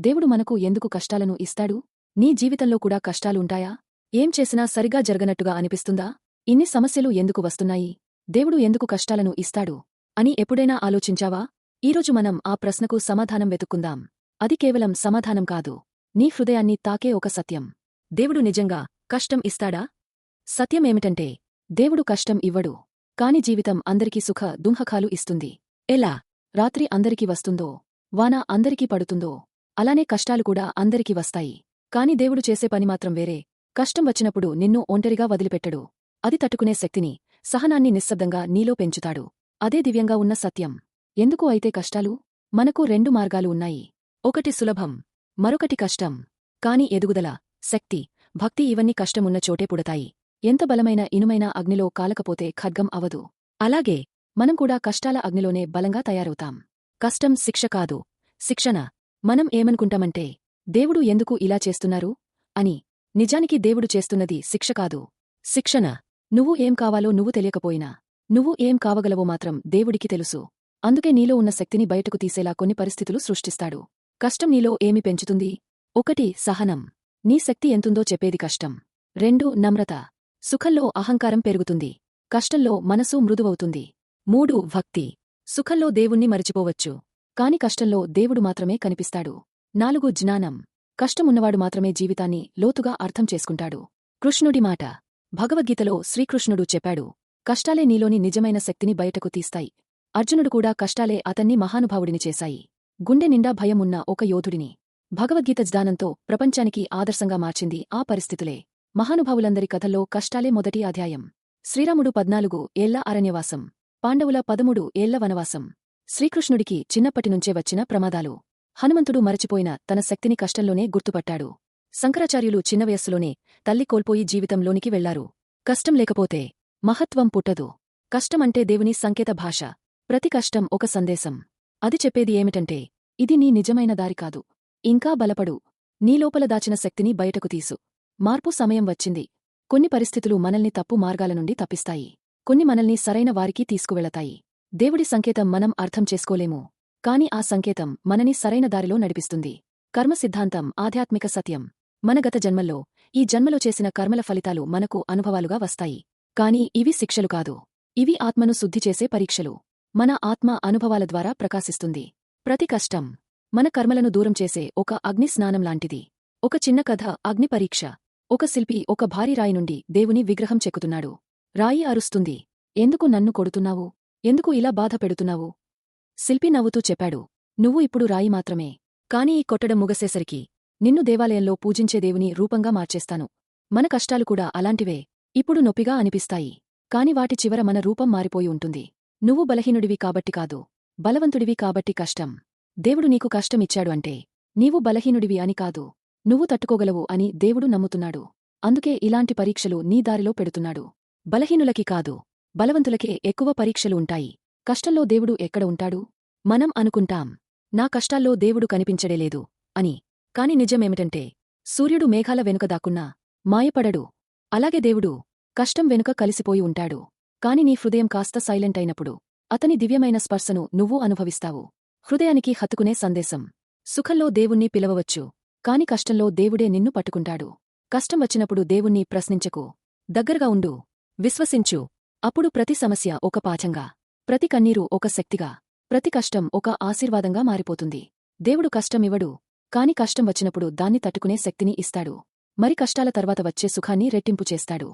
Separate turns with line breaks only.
దేవుడు మనకు ఎందుకు కష్టాలను ఇస్తాడు? నీ జీవితంలో కూడా కష్టాలుంటాయా? ఏం చేసినా సరిగా జరగనట్టుగా అనిపిస్తుందా? ఇన్ని సమస్యలు ఎందుకు వస్తున్నాయి? దేవుడు ఎందుకు కష్టాలను ఇస్తాడు? అని ఎప్పుడైనా ఆలోచించావా? ఈరోజు మనం ఆ ప్రశ్నకు సమాధానం వెతుక్కుందాం. అది కేవలం సమాధానం కాదు. నీ హృదయాన్ని తాకే ఒక సత్యం. దేవుడు నిజంగా కష్టం ఇస్తాడా? సత్యమేమిటంటే దేవుడు కష్టం ఇవ్వడు. కాని జీవితం అందరికీ సుఖ దుంహకాలు ఇస్తుంది. ఎలా? రాత్రి అందరికీ వస్తుందో? వాన అందరికీ పడుతుందో? అలానే కష్టాలు కూడా అందరికీ వస్తాయి. కాని దేవుడు చేసే పని మాత్రం వేరే. కష్టం వచ్చినప్పుడు నిన్ను ఒంటరిగా వదిలిపెట్టడు. అది తట్టుకునే శక్తిని సహనాన్ని నిశ్శబ్దంగా నీలో పెంచుతాడు. అదే దివ్యంగా ఉన్న సత్యం. ఎందుకు అయితే కష్టాలు? మనకు రెండు మార్గాలు ఉన్నాయి. ఒకటి సులభం మరొకటి కష్టం. కాని ఎదుగుదల శక్తి భక్తి ఇవన్నీ కష్టమున్న చోటే పుడతాయి. ఎంత బలమైన ఇనుమైన అగ్నిలో కాలకపోతే ఖడ్గం అవదు. అలాగే మనం కూడా కష్టాల అగ్నిలోనే బలంగా తయారవుతాం. కష్టం శిక్ష కాదు శిక్షణ. మనం ఏమనుకుంటామంటే దేవుడు ఎందుకు ఇలా చేస్తున్నారు? అని. నిజానికి దేవుడు చేస్తున్నది శిక్ష కాదు. శిక్షణ. నువ్వు ఏం కావాలో నువ్వు తెలియకపోయినా నువ్వు ఏం కావగలవో మాత్రం దేవుడికి తెలుసు. అందుకే నీలో ఉన్న శక్తిని బయటకు తీసేలా కొన్ని పరిస్థితులు సృష్టిస్తాడు. కష్టం నీలో ఏమి పెంచుతుంది? ఒకటి సహనం. నీ శక్తి ఎంతుందో చెప్పేది కష్టం. రెండు నమ్రత. సుఖంలో అహంకారం పెరుగుతుంది. కష్టంలో మనసు మృదువవుతుంది. మూడు భక్తి. సుఖంలో దేవుణ్ణి మరిచిపోవచ్చు. కాని కష్టంలో దేవుడు మాత్రమే కనిపిస్తాడు. నాలుగు జ్ఞానం. కష్టమున్నవాడు మాత్రమే జీవితాన్ని లోతుగా అర్థం చేసుకుంటాడు. కృష్ణుడి మాట. భగవద్గీతలో శ్రీకృష్ణుడు చెప్పాడు కష్టాలే నీలోని నిజమైన శక్తిని బయటకు తీస్తాయి. అర్జునుడు కూడా కష్టాలే అతన్ని మహానుభావుడిని చేశాయి. గుండె నిండా భయం ఉన్న ఒక యోధుడిని. భగవద్గీత జ్ఞానంతో ప్రపంచానికి ఆదర్శంగా మార్చింది ఆ పరిస్థితులే. మహానుభావులందరి కథల్లో కష్టాలే మొదటి అధ్యాయం. శ్రీరాముడు పద్నాలుగు ఏళ్ళ అరణ్యవాసం. పాండవుల పదమూడు ఏళ్ళ వనవాసం. శ్రీకృష్ణుడికి చిన్నప్పటినుంచే వచ్చిన ప్రమాదాలు. హనుమంతుడు మరచిపోయిన తన శక్తిని కష్టంలోనే గుర్తుపట్టాడు. శంకరాచార్యులు చిన్న వయస్సులోనే తల్లి కోల్పోయి జీవితంలోనికి వెళ్ళారు. కష్టం లేకపోతే మహత్వం పుట్టదు. కష్టమంటే దేవుని సంకేత భాష. ప్రతి కష్టం ఒక సందేశం. అది చెప్పేది ఏమిటంటే ఇది నీ నిజమైన దారి కాదు. ఇంకా బలపడు. నీలోపల దాచిన శక్తిని బయటకు తీసు. మార్పు సమయం వచ్చింది. కొన్ని పరిస్థితులు మనల్ని తప్పు మార్గాల నుండి తప్పిస్తాయి. కొన్ని మనల్ని సరైన వారికి తీసుకువెళతాయి. దేవుడి సంకేతం మనం అర్థం చేసుకోలేము. కాని ఆ సంకేతం మనని సరైన దారిలో నడిపిస్తుంది. కర్మ సిద్ధాంతం ఆధ్యాత్మిక సత్యం. మన గత జన్మల్లో ఈ జన్మలో చేసిన కర్మల ఫలితాలు మనకు అనుభవాలుగా వస్తాయి. కాని ఇవి శిక్షలు కాదు. ఇవి ఆత్మను శుద్ధి చేసే పరీక్షలు. మన ఆత్మ అనుభవాల ద్వారా ప్రకాశిస్తుంది. ప్రతి కష్టం మన కర్మలను దూరం చేసే ఒక అగ్ని స్నానం లాంటిది. ఒక చిన్న కథ అగ్ని పరీక్ష. ఒక శిల్పి ఒక భారీ రాయి నుండి దేవుని విగ్రహం చెక్కుతున్నాడు. రాయి అరుస్తుంది. ఎందుకు నన్ను కొడుతున్నావు? ఎందుకు ఇలా బాధ పెడుతున్నావు? శిల్పి నవ్వుతూ చెప్పాడు. నువ్వు ఇప్పుడు రాయి మాత్రమే. కాని ఈ కొట్టడం ముగసేసరికి నిన్ను దేవాలయంలో పూజించే దేవుని రూపంగా మార్చేస్తాను. మన కష్టాలు కూడా అలాంటివే. ఇప్పుడు నొప్పిగా అనిపిస్తాయి. కాని వాటి చివర మన రూపం మారిపోయి ఉంటుంది. నువ్వు బలహీనుడివి కాబట్టి కాదు. బలవంతుడివి కాబట్టి కష్టం. దేవుడు నీకు కష్టమిచ్చాడు అంటే నీవు బలహీనుడివి అని కాదు. నువ్వు తట్టుకోగలవు అని దేవుడు నమ్ముతున్నాడు. అందుకే ఇలాంటి పరీక్షలు నీ దారిలో పెడుతున్నాడు. బలహీనులకి కాదు. బలవంతులకే ఎక్కువ పరీక్షలు ఉంటాయి. కష్టంలో దేవుడు ఎక్కడ ఉంటాడు? మనం అనుకుంటాం నా కష్టాల్లో దేవుడు కనిపించడేలేదు అని. కాని నిజమేమిటంటే సూర్యుడు మేఘాల వెనుక దాక్కున్నా మాయపడడు. అలాగే దేవుడు కష్టం వెనుక కలిసిపోయి ఉంటాడు. కాని నీ హృదయం కాస్త సైలెంట్ అయినప్పుడు అతని దివ్యమైన స్పర్శను నువ్వు అనుభవిస్తావు. హృదయానికి హత్తుకునే సందేశం. సుఖంలో దేవుణ్ణి పిలవవచ్చు కాని కష్టంలో దేవుడే నిన్ను పట్టుకుంటాడు. కష్టం వచ్చినప్పుడు దేవుణ్ణి ప్రశ్నించకు. దగ్గరగా ఉండు విశ్వసించు. అప్పుడు ప్రతి సమస్య ఒక పాఠంగా ప్రతి కన్నీరు ఒక శక్తిగా ప్రతి కష్టం ఒక ఆశీర్వాదంగా మారిపోతుంది. దేవుడు కష్టమివ్వడు కాని కష్టం వచ్చినప్పుడు దాన్ని తట్టుకునే శక్తిని ఇస్తాడు. మరి కష్టాల తర్వాత వచ్చే సుఖాన్ని రెట్టింపు చేస్తాడు.